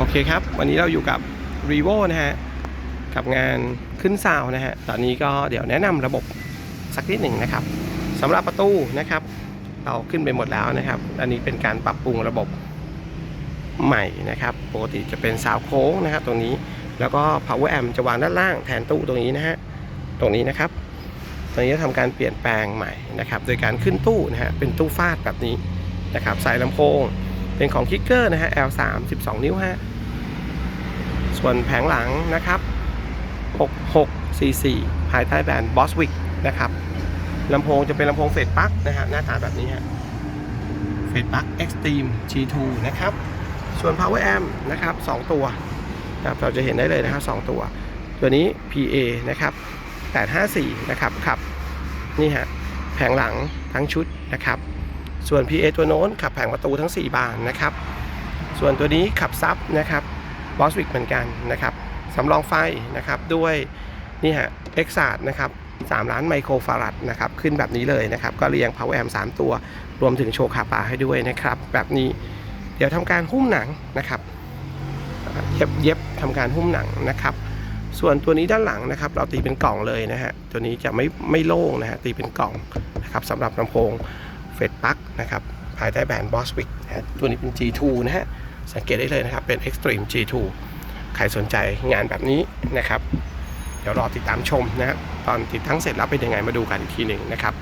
โอเคครับ วันนี้เราอยู่กับ r e v o นะฮะ กับงานขึ้นซาวนะฮะ ตอนนี้ก็เดี๋ยวแนะนำระบบสักนิดหนึ่งนะครับสำหรับประตูนะครับ เราขึ้นไปหมดแล้วนะครับ อันนี้เป็นการปรับปรุงระบบใหม่นะครับ ปกติจะเป็นซาวโค้งนะครับตรงนี้ แล้วก็ power amp จะวางด้านล่างแทนตู้ตรงนี้นะฮะ ตรงนี้นะครับตอนนี้จะทำการเปลี่ยนแปลงใหม่นะครับ โดยการขึ้นตู้นะฮะ เป็นตู้ฟาดแบบนี้นะครับ ใส่ลำโพง เป็นของคิกเกอร์นะฮะ L3 12 นิ้วฮะ ส่วนแผงหลังนะครับ 6644 ภายใต้แบรนด์ Boswick นะครับลำโพงจะเป็นลำโพงเฟดปลั๊กนะฮะ หน้าตาแบบนี้ฮะเฟดปลั๊ก Extreme G2 นะครับ ส่วน Power Amp นะครับ 2 ตัวนะครับเราจะเห็นได้เลยนะครับ 2 ตัว ตัวนี้ PA นะครับ 854 นะครับขับ นี่ฮะ แผงหลังทั้งชุดนะครับ ส่วน PA ตัวโน้นขับแผงประตูทั้ง 4 บานนะครับ ส่วนตัวนี้ขับซับนะครับบอสวิกเหมือนกันนะครับสำรองไฟนะครับด้วยนี่ฮะเอ็กซาดนะครับ3ล้านไมโครฟารัดนะครับขึ้นแบบนี้เลยนะครับ ก็เรียง Power Amp 3 ตัว รวมถึงโชว์คาปาให้ด้วยนะครับ แบบนี้เดี๋ยวทำการหุ้มหนังนะครับเย็บเย็บทำการหุ้มหนังนะครับ ส่วนตัวนี้ด้านหลังนะครับ เราตีเป็นกล่องเลยนะฮะตัวนี้จะไม่ไม่โล่งนะฮะตีเป็นกล่องนะครับสำหรับลำโพงเฟดปลั๊ก นะครับ ภายใต้แบรนด์ Boswick นะตัวนี้เป็น G2 นะฮะ สังเกตได้เลยนะครับ เป็น Extreme G2 ใครสนใจงานแบบนี้นะครับ เดี๋ยวรอติดตามชมนะฮะตอนติดตั้งเสร็จแล้วเป็นยังไงมาดูกันอีกทีหนึ่งนะครับ